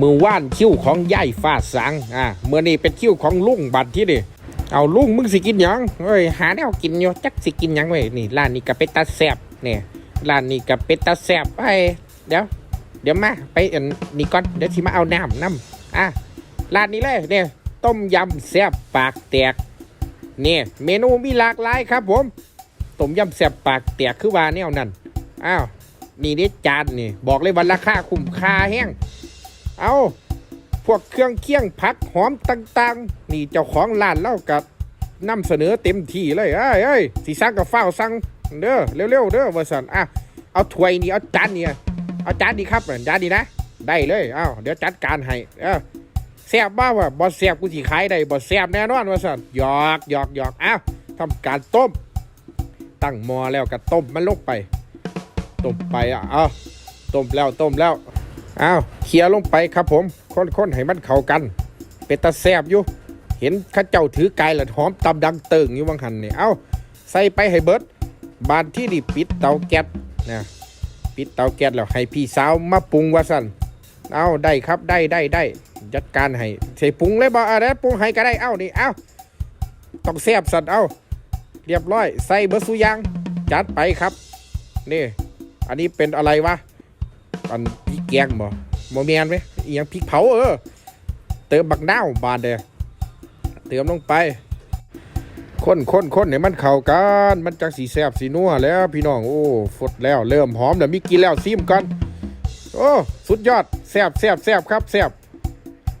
มือว่านคิ้วของย่ายฟาดสังอ่าเมื่อนี้เป็นคิ้วของลุงบัดที่นี่เอาลุงมึงสิกินยังเอ้ยหาแนวกินอยู่จักสิกินยังเว้ยนี่ร้านนี้กับเป็ดตาแซบเนี่ยร้านนี้กับเป็ดตาแซบไอ้เดี๋ยว เดี๋ยวมาไปอันนี่ก่อนเดี๋ยวสิมาเอาน้ำน้ำอะร้านนี้เลยเนี่ยต้มยำแซบปากแตกเนี่ยเมนูมีหลากหลายครับผมต้มยำแซบปากแตกคือว่าแนวนั้นอ้าวนี่นี่จานนี่บอกเลยว่าราคาคุ้มค่าแห้ง เอาพวกเครื่องเคี่ยงผักหอมต่างๆ นี่เจ้าของร้านเล่ากับนำเสนอเต็มที่เลยเอ้ยเอ้ยสีสั่งกับฟ้าสั่งเด้อเร็วๆเด้อว่าสันอะเอาถ้วยนี่เอาจานนี่เอาจานดีครับจานดีนะ ได้เลยเอ้าเดี๋ยวจัดการให้เออแซบบ้าวะบ่แซบกูสิขายได้บ่แซบแน่นอนว่าสันหยอกหยอกหยอกอ้าวทำการต้ม ตั้งหม้อแล้วก็ต้มมันลงไปต้มไปอะเอาต้มแล้วต้มแล้ว อ้าวเคี่ยลงไปครับผมค้นๆให้มันเข้ากัน เป็นตาแซบอยู่ เห็นข้าเจ้าถือไก่ละหอมตำดังเติงอยู่บางหันนี่เอ้าใส่ไปให้เบิดบานที่นี่ปิดเตาแก๊สนะปิดเตาแก๊สแล้วให้พี่สาวมาปรุงว่าสั่นเอาได้ครับได้ได้ได้จัดการให้ใส่ปรุงเลยบ่อะไรปรุงให้ก็ได้เอ้านี่เอ้าต้องแซบสันเอ้าเรียบร้อย ใส่เบิดสุยางจัดไปครับ นี่ อันนี้เป็นอะไรวะ อันพริกแกงบ่โมเมนไหมอีหยังพริกเผาเออ เติมบักนาวบาดเด้อเติมลงไปคนคนคนให้มันเข้ากันมันจังสีแซบสีนัวแล้วพี่น้องโอ้ฟดแล้วเริ่มหอมแล้วมีกินแล้วซิมกันโอ้สุดยอดแซบแซบแซบครับแซบ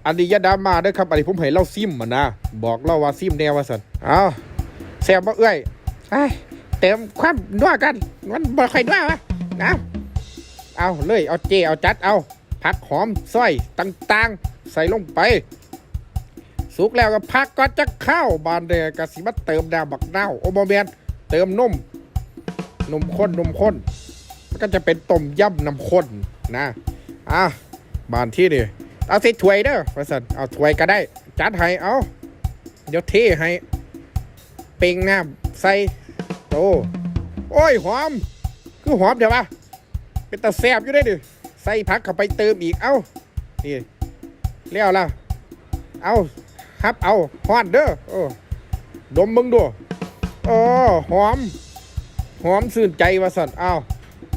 อันนี้ยาดามาเด้อครับอันนี้ผมให้เล่าซิมมานนะบอกเล่าว่าซิมแนวว่าสันเอาแซบบ่เอ้ยไอ้เติมความนัวกัน มันบ่ค่อยนัววะนะ เอาเลยเอาเจเอาจัดเอาผักหอมซอยต่างๆ ใส่ลงไป สุกแล้วก็พักก็จะเข้าบานเดกสิมาเติมดาวบักเนาโอโมเมนเติมนมนมข้นนมข้นมันก็จะเป็นต้มยำน้ำข้นนะอะบานที่นี่เอาใส่ถ้วยเด้อประสันเอาถ้วยก็ได้ จัดให้เอาเดี๋ยวเทให้เป่งน้ำใส่โตโอ้ยหอม คือหอมเดี๋ยวปะ เป็นตาแซบอยู่ได้ดิใส่ผักเข้าไปเติมอีก เอ้า นี่เลี้ยวละเอาฮับเอาฮอนเด้อโอ้ดมมึงดูโอ้หอม หอมสื่นใจว่าสันเอา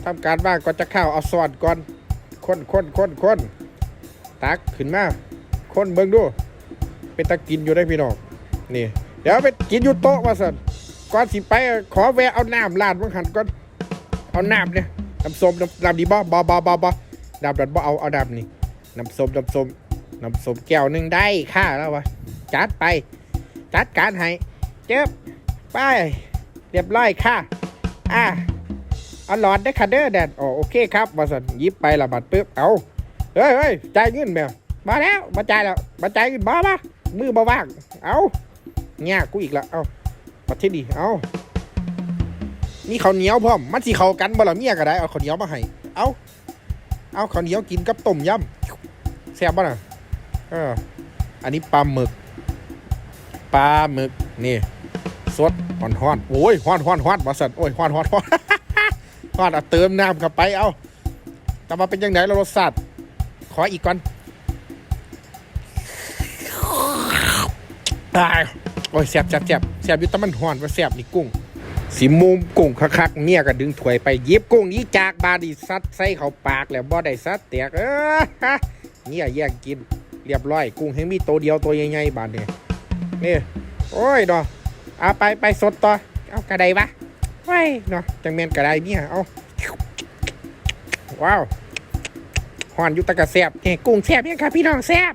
ทำการบ้านก็จะข้าวเอาซอสก่อนคนคนคนคนตักขึ้นมาคนเบิ่งดู เป็นตะกินอยู่ได้พี่น้องนี่ เดี๋ยวไปกินอยู่โต๊ะว่าสันก่อนสิไปขอแวะเอาน้ำลาดมังหันก่อนเอาน้ำเนี่ย น้ำส้มน้ำน้ำดีบ่บ่บ่บ่บ่น้ำดันบ่เอาเอาน้ำนี่น้ำส้มน้ำส้มน้ำส้มแก้วหนึ่งได้ค่าแล้ววะจัดไป จัดการให้เจ็บไปเรียบร้อยค่ะ อะเอาหลอดได้ค่ะเด้อแดดอ๋อโอเคครับมาสันยิบไปละบัดปึ๊บเอาเฮ้ยเฮ้ยจ่ายเงินแมวมาแล้วมาจ่ายแล้วมาจ่ายเงินบ้าปะมือบ่ว่างเอาเงี้ยกูอีกละเอาประเทศดีเอา มีข้าวเหนียวพร้อมมันสิเข้ากันบ่ล่ะเมียก็ได้เอาข้าวเหนียวมาให้เอาเอาข้าวเหนียวกินกับต้มยำแซ่บบ่น่ะเอออันนี้ปลาหมึกปลาหมึกนี่สดฮอนฮอนโอ้ยฮอนฮอนฮอนบ่สั่นโอ้ยฮอนฮอนฮอนฮอนเอาเติมน้ำเข้าไปเอาแต่มาเป็นยังไงแล้วรสชาติขออีกก่อนตายโอ้ยแซ่บแซ่บแซ่บแซ่บอยู่แต่มันฮอนว่าแซ่บนี่กุ้ง สิมุมกุ้งคักๆเมียก็ดึงถวยไปยิบกุ้งนี้จากบาดีซัดใส่เขาปากแล้วบ่ได้ซัดแตกเออเนี่ยแย่งกินเรียบร้อย กุ้งให้มีตัวเดียวตัวใหญ่ๆบาดเนี่ยนี่โอ้ยเนาะเอาไปไปสดต่อเอากระไดวะไว้เนาะจังแมนกระไดเนี่ยเอาว้าวหอนอยู่ตะกะแซบเฮ้กุ้งแซบยังครับพี่น้องแซบ